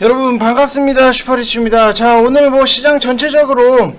여러분 반갑습니다. 슈퍼리치입니다. 자 오늘 뭐 시장 전체적으로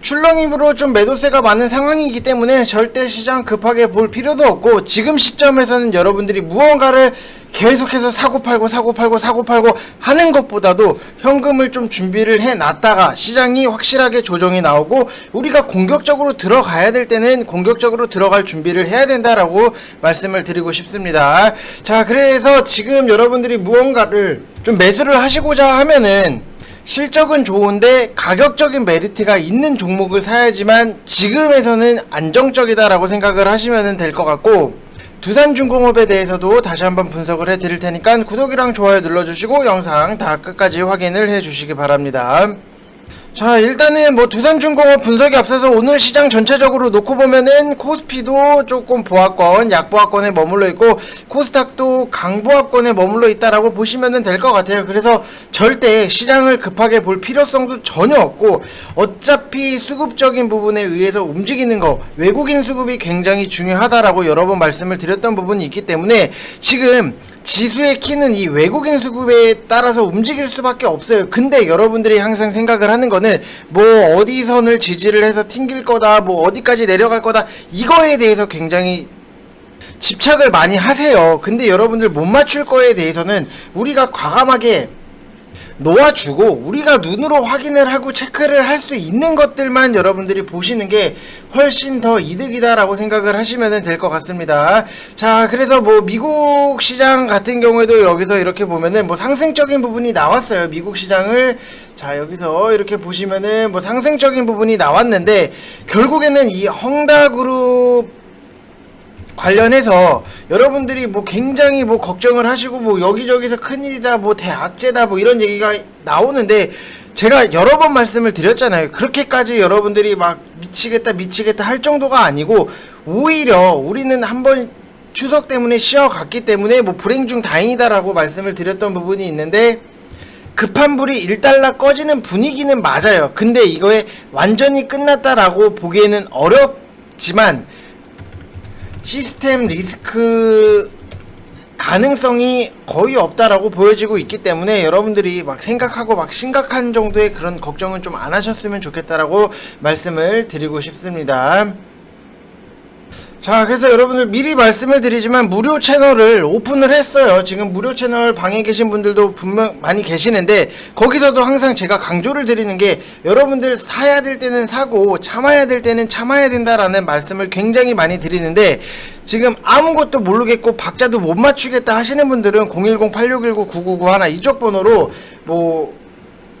출렁임으로 좀 매도세가 많은 상황이기 때문에 절대 시장 급하게 볼 필요도 없고 지금 시점에서는 여러분들이 무언가를 계속해서 사고 팔고 사고 팔고 사고 팔고 하는 것보다도 현금을 좀 준비를 해 놨다가 시장이 확실하게 조정이 나오고 우리가 공격적으로 들어가야 될 때는 공격적으로 들어갈 준비를 해야 된다라고 말씀을 드리고 싶습니다. 자, 그래서 지금 여러분들이 무언가를 좀 매수를 하시고자 하면은 실적은 좋은데 가격적인 메리트가 있는 종목을 사야지만 지금에서는 안정적이다라고 생각을 하시면 될 것 같고 두산중공업에 대해서도 다시 한번 분석을 해드릴 테니까 구독이랑 좋아요 눌러주시고 영상 다 끝까지 확인을 해주시기 바랍니다. 자 일단은 뭐 두산중공업 분석에 앞서서 오늘 시장 전체적으로 놓고 보면은 코스피도 조금 보합권 약보합권에 머물러 있고 코스닥도 강보합권에 머물러 있다라고 보시면 될것 같아요 그래서 절대 시장을 급하게 볼 필요성도 전혀 없고 어차피 수급적인 부분에 의해서 움직이는 거 외국인 수급이 굉장히 중요하다라고 여러 번 말씀을 드렸던 부분이 있기 때문에 지금 지수의 키는 이 외국인 수급에 따라서 움직일 수밖에 없어요. 근데 여러분들이 항상 생각을 하는 거는 뭐 어디 선을 지지를 해서 튕길 거다, 뭐 어디까지 내려갈 거다, 이거에 대해서 굉장히 집착을 많이 하세요. 근데 여러분들 못 맞출 거에 대해서는 우리가 과감하게 놓아주고 우리가 눈으로 확인을 하고 체크를 할 수 있는 것들만 여러분들이 보시는 게 훨씬 더 이득이다라고 생각을 하시면 될 것 같습니다. 자, 그래서 뭐 미국 시장 같은 경우에도 여기서 이렇게 보면은 뭐 상승적인 부분이 나왔어요. 미국 시장을 자, 여기서 이렇게 보시면은 뭐 상승적인 부분이 나왔는데 결국에는 이 헝다그룹 관련해서 여러분들이 뭐 굉장히 뭐 걱정을 하시고 뭐 여기저기서 큰일이다 뭐 대악재다 뭐 이런 얘기가 나오는데 제가 여러 번 말씀을 드렸잖아요. 그렇게까지 여러분들이 막 미치겠다 미치겠다 할 정도가 아니고 오히려 우리는 한번 추석 때문에 쉬어갔기 때문에 뭐 불행 중 다행이다라고 말씀을 드렸던 부분이 있는데 급한 불이 일달러 꺼지는 분위기는 맞아요. 근데 이거에 완전히 끝났다라고 보기에는 어렵지만 시스템 리스크 가능성이 거의 없다라고 보여지고 있기 때문에 여러분들이 막 생각하고 막 심각한 정도의 그런 걱정은 좀 안 하셨으면 좋겠다라고 말씀을 드리고 싶습니다. 자, 그래서 여러분들 미리 말씀을 드리지만 무료 채널을 오픈을 했어요. 지금 무료 채널 방에 계신 분들도 분명 많이 계시는데 거기서도 항상 제가 강조를 드리는 게 여러분들 사야 될 때는 사고 참아야 될 때는 참아야 된다라는 말씀을 굉장히 많이 드리는데 지금 아무것도 모르겠고 박자도 못 맞추겠다 하시는 분들은 010-8619-9991 이쪽 번호로 뭐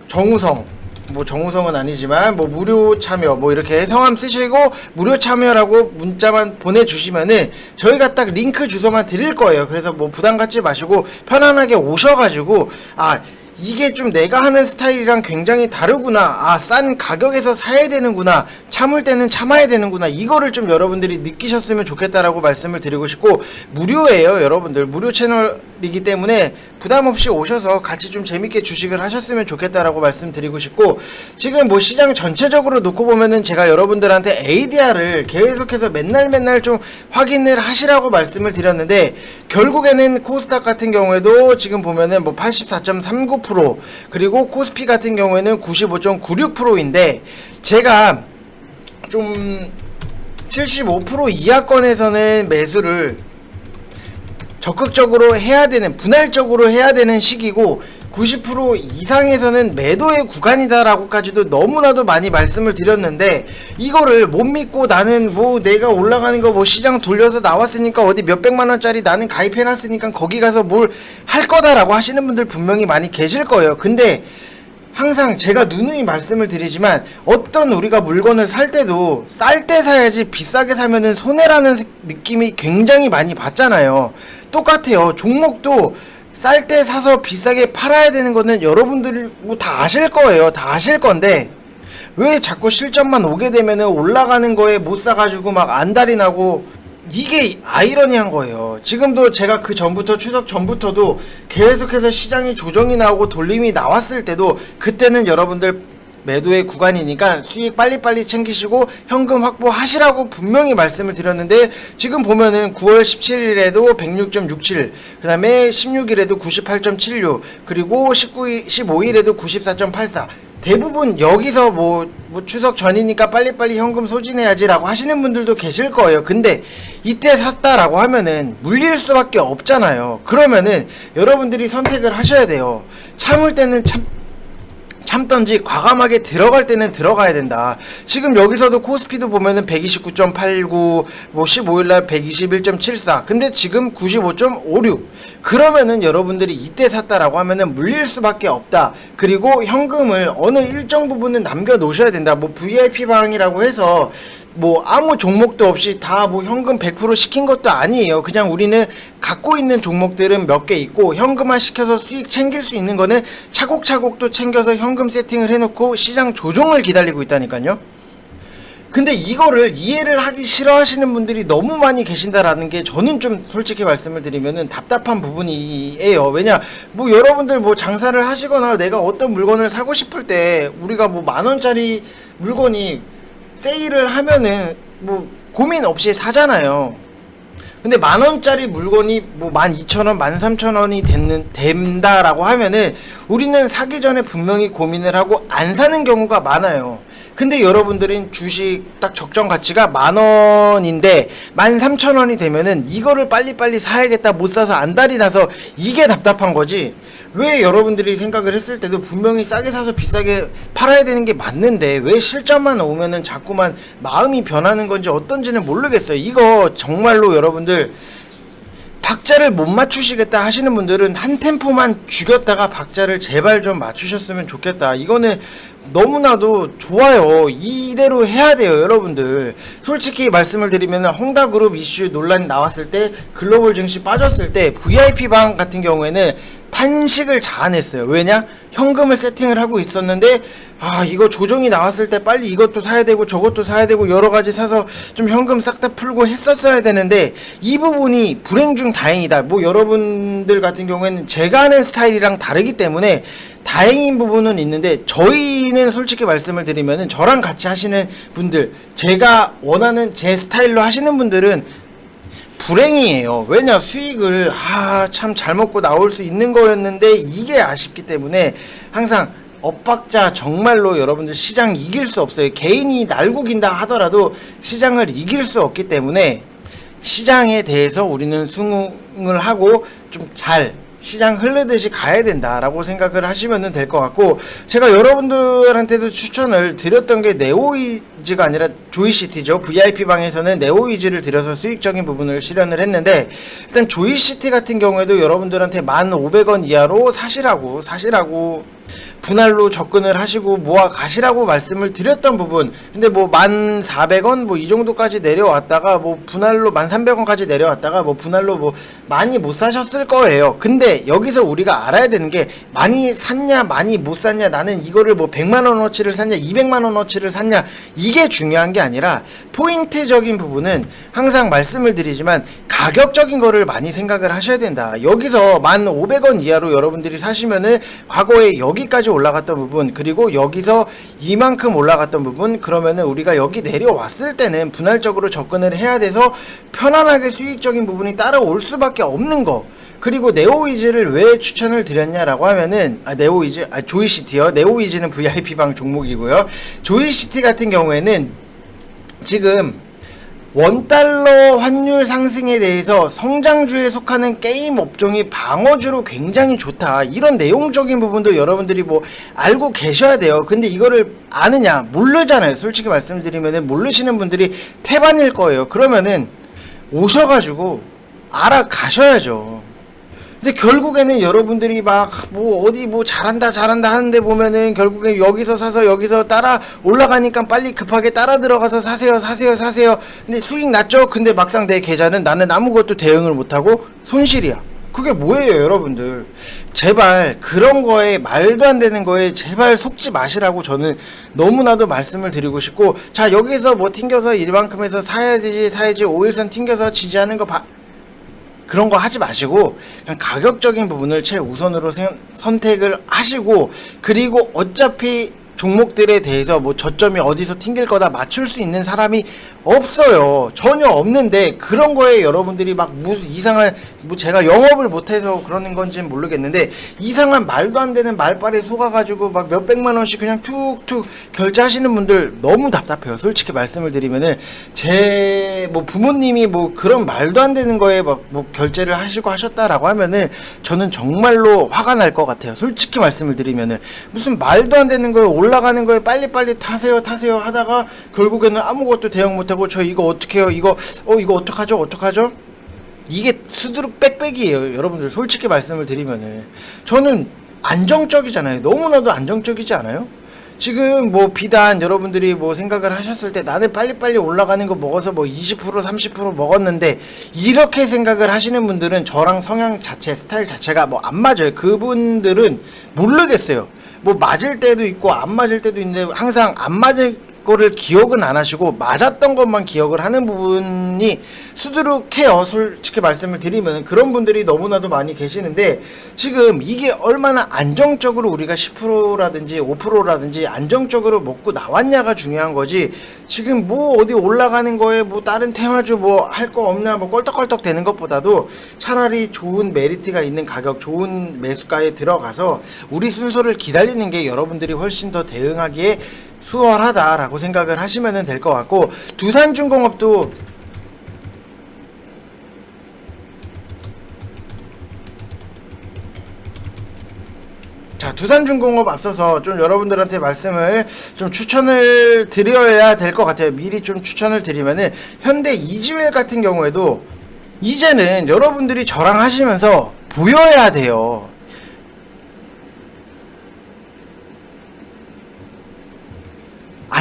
정우성 뭐 정우성은 아니지만 뭐 무료 참여 뭐 이렇게 성함 쓰시고 무료 참여라고 문자만 보내주시면은 저희가 딱 링크 주소만 드릴 거예요. 그래서 뭐 부담 갖지 마시고 편안하게 오셔가지고 아 이게 좀 내가 하는 스타일이랑 굉장히 다르구나. 아, 싼 가격에서 사야 되는구나. 참을 때는 참아야 되는구나. 이거를 좀 여러분들이 느끼셨으면 좋겠다라고 말씀을 드리고 싶고, 무료예요, 여러분들. 무료 채널이기 때문에 부담 없이 오셔서 같이 좀 재밌게 주식을 하셨으면 좋겠다라고 말씀드리고 싶고, 지금 뭐 시장 전체적으로 놓고 보면은 제가 여러분들한테 ADR을 계속해서 맨날 맨날 좀 확인을 하시라고 말씀을 드렸는데, 결국에는 코스닥 같은 경우에도 지금 보면은 뭐 84.39% 그리고 코스피 같은 경우에는 95.96%인데 제가 좀 75% 이하권에서는 매수를 적극적으로 해야 되는 분할적으로 해야 되는 시기고 90% 이상에서는 매도의 구간이다라고까지도 너무나도 많이 말씀을 드렸는데 이거를 못 믿고 나는 뭐 내가 올라가는 거 뭐 시장 돌려서 나왔으니까 어디 몇백만 원짜리 나는 가입해 놨으니까 거기 가서 뭘 할 거다라고 하시는 분들 분명히 많이 계실 거예요. 근데 항상 제가 누누이 말씀을 드리지만 어떤 우리가 물건을 살 때도 쌀 때 사야지 비싸게 사면은 손해라는 느낌이 굉장히 많이 받잖아요. 똑같아요. 종목도 쌀 때 사서 비싸게 팔아야 되는 거는 여러분들이 뭐 다 아실 거예요. 다 아실 건데 왜 자꾸 실적만 오게 되면은 올라가는 거에 못 사가지고 막 안달이 나고 이게 아이러니한 거예요. 지금도 제가 그 전부터 추석 전부터도 계속해서 시장이 조정이 나오고 돌림이 나왔을 때도 그때는 여러분들 매도의 구간이니까 수익 빨리빨리 챙기시고 현금 확보하시라고 분명히 말씀을 드렸는데 지금 보면은 9월 17일에도 106.67, 그 다음에 16일에도 98.76, 그리고 19일, 15일에도 94.84. 대부분 여기서 뭐, 뭐 추석 전이니까 빨리빨리 현금 소진해야지라고 하시는 분들도 계실 거예요. 근데 이때 샀다라고 하면은 물릴 수밖에 없잖아요. 그러면은 여러분들이 선택을 하셔야 돼요. 참을 때는 참, 참던지 과감하게 들어갈 때는 들어가야 된다. 지금 여기서도 코스피도 보면은 129.89, 뭐 15일날 121.74. 근데 지금 95.56. 그러면은 여러분들이 이때 샀다라고 하면은 물릴 수밖에 없다. 그리고 현금을 어느 일정 부분은 남겨 놓으셔야 된다. 뭐 VIP 방이라고 해서 뭐 아무 종목도 없이 다 뭐 현금 100% 시킨 것도 아니에요. 그냥 우리는 갖고 있는 종목들은 몇 개 있고 현금화 시켜서 수익 챙길 수 있는 거는 차곡차곡 또 챙겨서 현금 세팅을 해놓고 시장 조정을 기다리고 있다니까요. 근데 이거를 이해를 하기 싫어하시는 분들이 너무 많이 계신다라는 게 저는 좀 솔직히 말씀을 드리면은 답답한 부분이에요. 왜냐, 뭐 여러분들 뭐 장사를 하시거나 내가 어떤 물건을 사고 싶을 때 우리가 뭐 만 원짜리 물건이 세일을 하면은 뭐 고민 없이 사잖아요. 근데 만 원짜리 물건이 뭐 만 이천 원, 만 삼천 원이 됐는 된다라고 하면은 우리는 사기 전에 분명히 고민을 하고 안 사는 경우가 많아요. 근데 여러분들은 주식 딱 적정 가치가 만 원인데 만 삼천 원이 되면은 이거를 빨리빨리 사야겠다 못 사서 안달이 나서 이게 답답한 거지. 왜 여러분들이 생각을 했을 때도 분명히 싸게 사서 비싸게 팔아야 되는 게 맞는데 왜 실점만 오면은 자꾸만 마음이 변하는 건지 어떤지는 모르겠어요. 이거 정말로 여러분들 박자를 못 맞추시겠다 하시는 분들은 한 템포만 죽였다가 박자를 제발 좀 맞추셨으면 좋겠다. 이거는 너무나도 좋아요. 이대로 해야 돼요, 여러분들. 솔직히 말씀을 드리면 홍다 그룹 이슈 논란이 나왔을 때 글로벌 증시 빠졌을 때 VIP 방 같은 경우에는 탄식을 자아냈어요. 왜냐? 현금을 세팅을 하고 있었는데 아 이거 조정이 나왔을 때 빨리 이것도 사야 되고 저것도 사야 되고 여러 가지 사서 좀 현금 싹 다 풀고 했었어야 되는데 이 부분이 불행 중 다행이다. 뭐 여러분들 같은 경우에는 제가 하는 스타일이랑 다르기 때문에 다행인 부분은 있는데 저희는 솔직히 말씀을 드리면은 저랑 같이 하시는 분들 제가 원하는 제 스타일로 하시는 분들은 불행이에요. 왜냐 수익을 아 참 잘 먹고 나올 수 있는 거였는데 이게 아쉽기 때문에 항상 엇박자 정말로 여러분들 시장 이길 수 없어요. 개인이 날구긴다 하더라도 시장을 이길 수 없기 때문에 시장에 대해서 우리는 승을 하고 좀 잘 시장 흐르듯이 가야 된다라고 생각을 하시면 될 것 같고 제가 여러분들한테도 추천을 드렸던 게 네오이즈가 아니라 조이시티죠. VIP 방에서는 네오이즈를 들여서 수익적인 부분을 실현을 했는데 일단 조이시티 같은 경우에도 여러분들한테 1,500원 이하로 사시라고 사시라고 분할로 접근을 하시고 모아 가시라고 말씀을 드렸던 부분. 근데 뭐 1,400원 뭐 이 정도까지 내려왔다가 뭐 분할로 1,300원까지 내려왔다가 뭐 분할로 뭐 많이 못 사셨을 거예요. 근데 여기서 우리가 알아야 되는 게 많이 샀냐 많이 못 샀냐 나는 이거를 뭐 100만 원어치를 샀냐 200만 원어치를 샀냐 이게 중요한 게 아니라 포인트적인 부분은 항상 말씀을 드리지만 가격적인 거를 많이 생각을 하셔야 된다. 여기서 1,500원 이하로 여러분들이 사시면은 과거에 여기까지 올라갔던 부분 그리고 여기서 이만큼 올라갔던 부분 그러면은 우리가 여기 내려왔을 때는 분할적으로 접근을 해야 돼서 편안하게 수익적인 부분이 따라올 수밖에 없는 거. 그리고 네오이즈를 왜 추천을 드렸냐라고 하면은 아 네오이즈 아 조이시티요. 네오이즈는 VIP 방 종목이고요. 조이시티 같은 경우에는 지금 원달러 환율 상승에 대해서 성장주에 속하는 게임 업종이 방어주로 굉장히 좋다. 이런 내용적인 부분도 여러분들이 뭐 알고 계셔야 돼요. 근데 이거를 아느냐? 모르잖아요. 솔직히 말씀드리면 모르시는 분들이 태반일 거예요. 그러면은 오셔가지고 알아가셔야죠. 근데 결국에는 여러분들이 막 뭐 어디 뭐 잘한다 잘한다 하는데 보면은 결국엔 여기서 사서 여기서 따라 올라가니까 빨리 급하게 따라 들어가서 사세요 사세요 사세요. 근데 수익 났죠? 근데 막상 내 계좌는 나는 아무것도 대응을 못하고 손실이야. 그게 뭐예요 여러분들? 제발 그런 거에 말도 안 되는 거에 제발 속지 마시라고 저는 너무나도 말씀을 드리고 싶고 자 여기서 뭐 튕겨서 이만큼 해서 사야지 사야지 5일선 튕겨서 지지하는 거 봐. 그런 거 하지 마시고 그냥 가격적인 부분을 최우선으로 세- 선택을 하시고 그리고 어차피 종목들에 대해서 뭐 저점이 어디서 튕길 거다 맞출 수 있는 사람이 없어요. 전혀 없는데 그런 거에 여러분들이 막 무슨 이상한 뭐 제가 영업을 못해서 그러는 건지는 모르겠는데 이상한 말도 안 되는 말빨에 속아가지고 막 몇백만 원씩 그냥 툭툭 결제하시는 분들 너무 답답해요. 솔직히 말씀을 드리면은 제 뭐 부모님이 뭐 그런 말도 안 되는 거에 막 뭐 결제를 하시고 하셨다라고 하면은 저는 정말로 화가 날 것 같아요. 솔직히 말씀을 드리면은 무슨 말도 안 되는 거에 올라가는 거에 빨리빨리 타세요 타세요 하다가 결국에는 아무것도 대응 못 하고 저 이거 어떻게 해요? 이거 어 이거 어떡하죠? 어떡하죠? 이게 수두룩 빽빽이에요 여러분들. 솔직히 말씀을 드리면은. 저는 안정적이잖아요. 너무나도 안정적이지 않아요? 지금 뭐 비단 여러분들이 뭐 생각을 하셨을 때 나는 빨리빨리 올라가는 거 먹어서 뭐 20% 30% 먹었는데 이렇게 생각을 하시는 분들은 저랑 성향 자체 스타일 자체가 뭐 안 맞아요. 그분들은 모르겠어요. 뭐 맞을 때도 있고 안 맞을 때도 있는데 항상 안 맞을 거를 기억은 안 하시고 맞았던 것만 기억을 하는 부분이 수두룩해요. 솔직히 말씀을 드리면 그런 분들이 너무나도 많이 계시는데 지금 이게 얼마나 안정적으로 우리가 10%라든지 5%라든지 안정적으로 먹고 나왔냐가 중요한 거지. 지금 뭐 어디 올라가는 거에 뭐 다른 테마주 뭐 할 거 없나 뭐 껄떡껄떡 되는 것보다도 차라리 좋은 메리트가 있는 가격, 좋은 매수가에 들어가서 우리 순서를 기다리는 게 여러분들이 훨씬 더 대응하기에 수월하다라고 생각을 하시면 될 것 같고 두산중공업도 자 두산중공업 앞서서 좀 여러분들한테 말씀을 좀 추천을 드려야 될 것 같아요. 미리 좀 추천을 드리면은 현대 이지웰 같은 경우에도 이제는 여러분들이 저랑 하시면서 보여야 돼요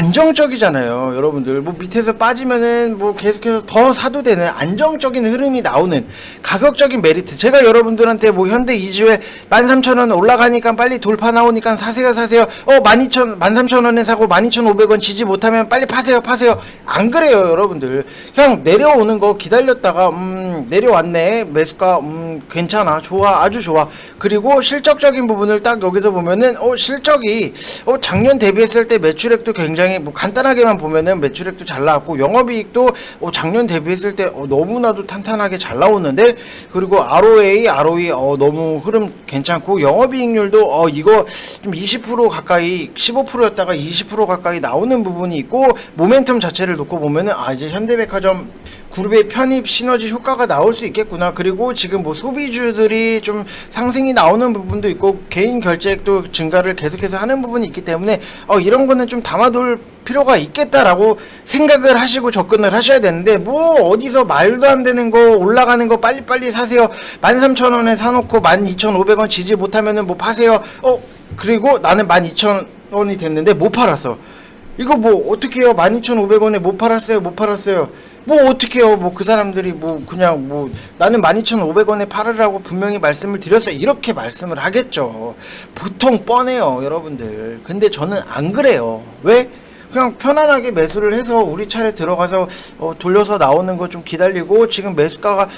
안정적이잖아요, 여러분들. 뭐 밑에서 빠지면은 뭐 계속해서 더 사도 되는 안정적인 흐름이 나오는 가격적인 메리트. 제가 여러분들한테 뭐 현대 이주에 13,000원 올라가니까 빨리 돌파 나오니까 사세요, 사세요. 어, 12,000, 13,000원에 사고 12,500원 지지 못하면 빨리 파세요, 파세요. 안 그래요, 여러분들. 그냥 내려오는 거 기다렸다가, 음, 내려왔네. 매수가, 음, 괜찮아. 좋아. 아주 좋아. 그리고 실적적인 부분을 딱 여기서 보면은, 어, 실적이, 어, 작년 대비했을 때 매출액도 굉장히 뭐 간단하게만 보면은 매출액도 잘 나왔고 영업이익도 어, 작년 대비했을 때 어, 너무나도 탄탄하게 잘 나오는데 그리고 ROA, ROE 어, 너무 흐름 괜찮고 영업이익률도 어, 이거 좀 20% 가까이 15%였다가 20% 가까이 나오는 부분이 있고 모멘텀 자체를 놓고 보면은 아 이제 현대백화점 그룹의 편입 시너지 효과가 나올 수 있겠구나. 그리고 지금 뭐 소비주들이 좀 상승이 나오는 부분도 있고 개인 결제액도 증가를 계속해서 하는 부분이 있기 때문에 어 이런 거는 좀 담아둘 필요가 있겠다라고 생각을 하시고 접근을 하셔야 되는데 뭐 어디서 말도 안 되는 거 올라가는 거 빨리빨리 사세요. 13,000원에 사놓고 12,500원 지지 못하면은 뭐 파세요. 어 그리고 나는 12,000원이 됐는데 못 팔았어. 이거 뭐 어떻게 해요? 12,500원에 못 팔았어요. 못 팔았어요. 뭐 어떻게요? 뭐 그 사람들이 뭐 그냥 뭐 나는 12,500원에 팔으라고 분명히 말씀을 드렸어요. 이렇게 말씀을 하겠죠. 보통 뻔해요, 여러분들. 근데 저는 안 그래요. 왜? 그냥 편안하게 매수를 해서 우리 차례 들어가서 어, 돌려서 나오는 거 좀 기다리고 지금 매수가가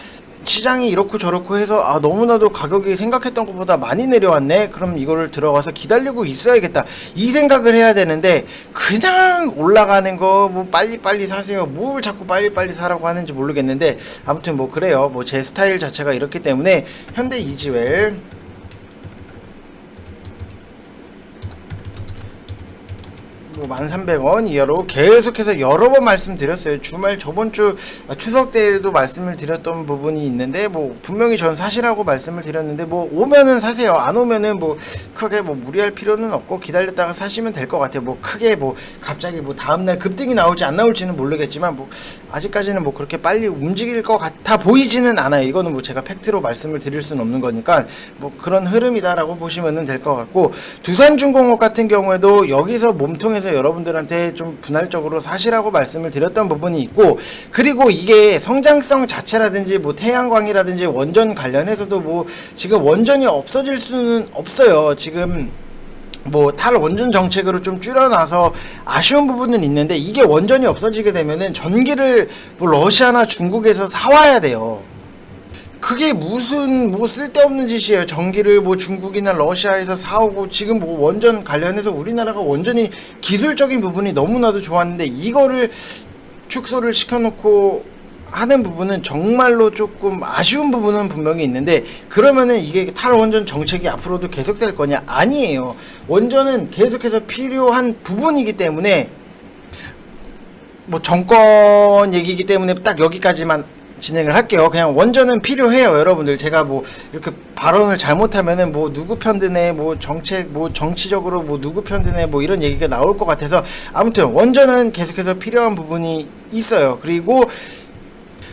시장이 이렇고 저렇고 해서 아 너무나도 가격이 생각했던 것보다 많이 내려왔네? 그럼 이거를 들어가서 기다리고 있어야겠다. 이 생각을 해야 되는데 그냥 올라가는 거 뭐 빨리빨리 사세요. 뭘 자꾸 빨리빨리 사라고 하는지 모르겠는데 아무튼 뭐 그래요. 뭐 제 스타일 자체가 이렇기 때문에 현대 이지웰 뭐 1,300원 이하로 계속해서 여러 번 말씀드렸어요. 주말 저번 주 아, 추석 때에도 말씀을 드렸던 부분이 있는데 뭐 분명히 전 사시라고 말씀을 드렸는데 뭐 오면은 사세요. 안 오면은 뭐 크게 뭐 무리할 필요는 없고 기다렸다가 사시면 될 것 같아요. 뭐 크게 뭐 갑자기 뭐 다음날 급등이 나올지 안 나올지는 모르겠지만 뭐 아직까지는 뭐 그렇게 빨리 움직일 것 같아 보이지는 않아요. 이거는 뭐 제가 팩트로 말씀을 드릴 수는 없는 거니까 뭐 그런 흐름이다라고 보시면 될 것 같고 두산중공업 같은 경우에도 여기서 몸통에 서 여러분들한테 좀 분할적으로 사시라고 말씀을 드렸던 부분이 있고 그리고 이게 성장성 자체라든지 뭐 태양광이라든지 원전 관련해서도 뭐 지금 원전이 없어질 수는 없어요. 지금 뭐 탈원전 정책으로 좀 줄여놔서 아쉬운 부분은 있는데 이게 원전이 없어지게 되면은 전기를 뭐 러시아나 중국에서 사와야 돼요. 그게 무슨 뭐 쓸데없는 짓이에요. 전기를 뭐 중국이나 러시아에서 사오고 지금 뭐 원전 관련해서 우리나라가 원전이 기술적인 부분이 너무나도 좋았는데 이거를 축소를 시켜놓고 하는 부분은 정말로 조금 아쉬운 부분은 분명히 있는데 그러면은 이게 탈원전 정책이 앞으로도 계속될 거냐 아니에요 원전은 계속해서 필요한 부분이기 때문에 뭐 정권 얘기이기 때문에 딱 여기까지만 진행을 할게요. 그냥 원전은 필요해요, 여러분들. 제가 뭐 이렇게 발언을 잘못하면은 뭐 누구 편드네, 뭐 정책, 뭐 정치적으로 뭐 누구 편드네, 뭐 이런 얘기가 나올 것 같아서 아무튼 원전은 계속해서 필요한 부분이 있어요. 그리고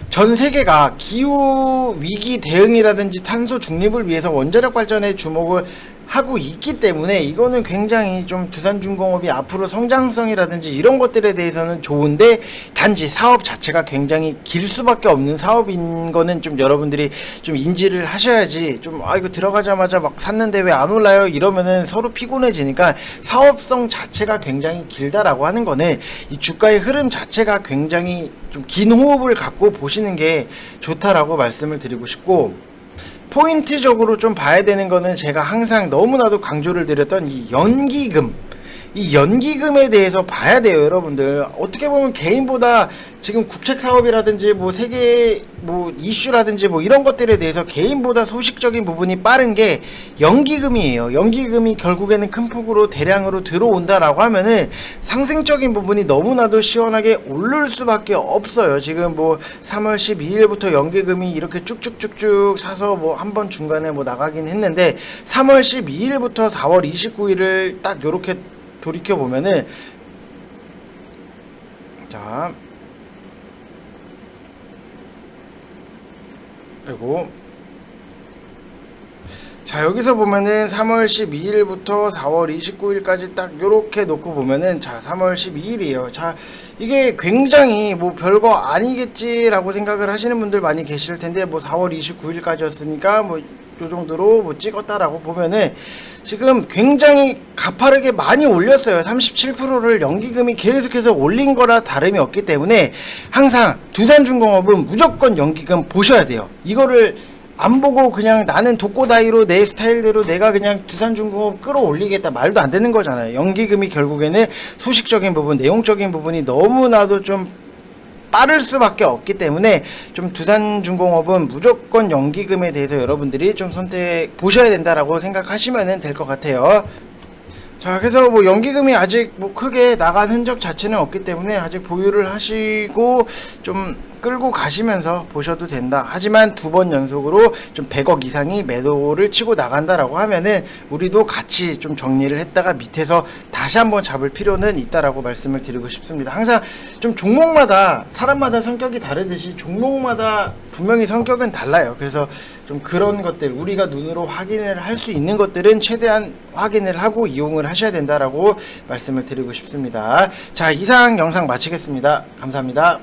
전 세계가 기후 위기 대응이라든지 탄소 중립을 위해서 원자력 발전에 주목을 하고 있기 때문에 이거는 굉장히 좀 두산중공업이 앞으로 성장성이라든지 이런 것들에 대해서는 좋은데 단지 사업 자체가 굉장히 길 수밖에 없는 사업인 거는 좀 여러분들이 좀 인지를 하셔야지 좀 아 이거 들어가자마자 막 샀는데 왜 안 올라요? 이러면은 서로 피곤해지니까 사업성 자체가 굉장히 길다라고 하는 거는 이 주가의 흐름 자체가 굉장히 좀 긴 호흡을 갖고 보시는 게 좋다라고 말씀을 드리고 싶고 포인트적으로 좀 봐야 되는 거는 제가 항상 너무나도 강조를 드렸던 이 연기금. 이 연기금에 대해서 봐야 돼요, 여러분들. 어떻게 보면 개인보다 지금 국책 사업이라든지 뭐 세계 뭐 이슈라든지 뭐 이런 것들에 대해서 개인보다 소식적인 부분이 빠른 게 연기금이에요. 연기금이 결국에는 큰 폭으로 대량으로 들어온다라고 하면은 상승적인 부분이 너무나도 시원하게 오를 수밖에 없어요. 지금 뭐 3월 12일부터 연기금이 이렇게 쭉쭉쭉쭉 사서 뭐 한 번 중간에 뭐 나가긴 했는데 3월 12일부터 4월 29일을 딱 요렇게 돌이켜 보면은 자 그리고. 자 여기서 보면은 3월 12일부터 4월 29일까지 딱 요렇게 놓고 보면은 자 3월 12일이에요. 자 이게 굉장히 뭐 별거 아니겠지라고 생각을 하시는 분들 많이 계실 텐데 뭐 4월 29일까지였으니까 뭐 요 정도로 뭐 찍었다라고 보면은 지금 굉장히 가파르게 많이 올렸어요. 37%를 연기금이 계속해서 올린 거라 다름이 없기 때문에 항상 두산중공업은 무조건 연기금 보셔야 돼요. 이거를 안 보고 그냥 나는 독고다이로 내 스타일대로 내가 그냥 두산중공업 끌어올리겠다 말도 안 되는 거잖아요. 연기금이 결국에는 소식적인 부분, 내용적인 부분이 너무나도 좀 빠를 수밖에 없기 때문에 좀 두산중공업은 무조건 연기금에 대해서 여러분들이 좀 선택 보셔야 된다라고 생각하시면 될 것 같아요. 자, 그래서 뭐 연기금이 아직 뭐 크게 나간 흔적 자체는 없기 때문에 아직 보유를 하시고 좀 끌고 가시면서 보셔도 된다. 하지만 두 번 연속으로 좀 100억 이상이 매도를 치고 나간다라고 하면은 우리도 같이 좀 정리를 했다가 밑에서 다시 한번 잡을 필요는 있다라고 말씀을 드리고 싶습니다. 항상 좀 종목마다 사람마다 성격이 다르듯이 종목마다 분명히 성격은 달라요. 그래서 좀 그런 것들 우리가 눈으로 확인을 할 수 있는 것들은 최대한 확인을 하고 이용을 하셔야 된다라고 말씀을 드리고 싶습니다. 자, 이상 영상 마치겠습니다. 감사합니다.